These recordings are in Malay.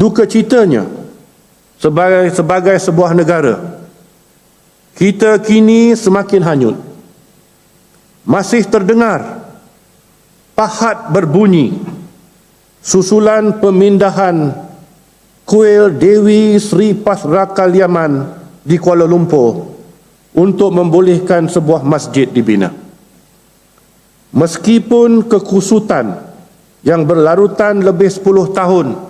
duka citanya sebagai sebagai sebuah negara kita kini semakin hanyut masih terdengar pahat berbunyi susulan pemindahan kuil Dewi Sri Pasrakaliaman di Kuala Lumpur untuk membolehkan sebuah masjid dibina. Meskipun kekusutan yang berlarutan lebih 10 tahun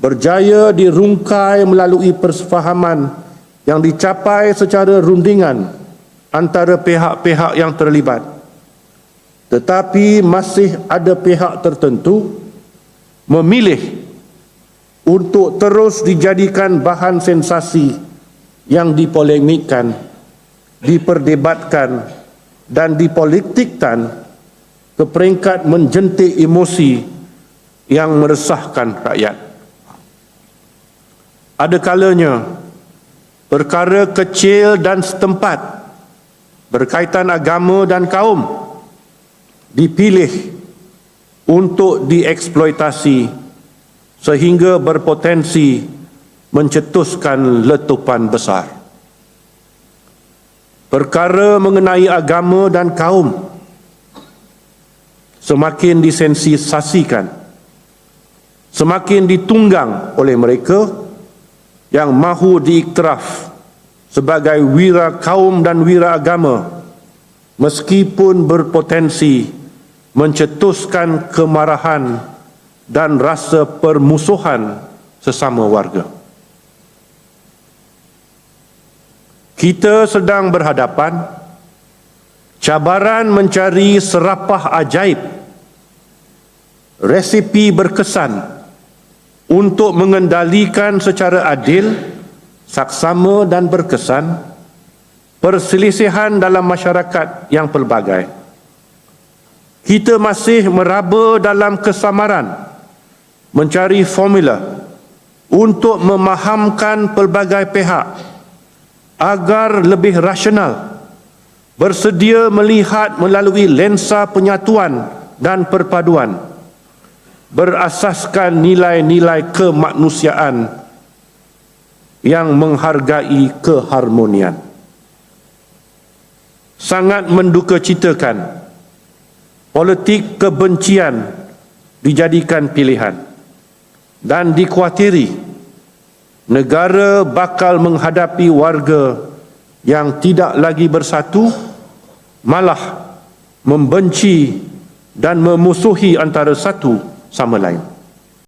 berjaya dirungkai melalui persefahaman yang dicapai secara rundingan antara pihak-pihak yang terlibat. Tetapi masih ada pihak tertentu memilih untuk terus dijadikan bahan sensasi yang dipolemikkan, diperdebatkan dan dipolitikkan ke peringkat menjentik emosi yang meresahkan rakyat. Ada kalanya perkara kecil dan setempat berkaitan agama dan kaum dipilih untuk dieksploitasi sehingga berpotensi mencetuskan letupan besar. Perkara mengenai agama dan kaum semakin disensisasikan, semakin ditunggang oleh mereka yang mahu diiktiraf sebagai wira kaum dan wira agama meskipun berpotensi mencetuskan kemarahan dan rasa permusuhan sesama warga. Kita sedang berhadapan cabaran mencari serapah ajaib resipi berkesan untuk mengendalikan secara adil saksama dan berkesan perselisihan dalam masyarakat yang pelbagai. Kita masih meraba dalam kesamaran mencari formula untuk memahamkan pelbagai pihak agar lebih rasional bersedia melihat melalui lensa penyatuan dan perpaduan berasaskan nilai-nilai kemanusiaan yang menghargai keharmonian. Sangat menduka citakan politik kebencian dijadikan pilihan dan dikhawatiri negara bakal menghadapi warga yang tidak lagi bersatu malah membenci dan memusuhi antara satu Summerline.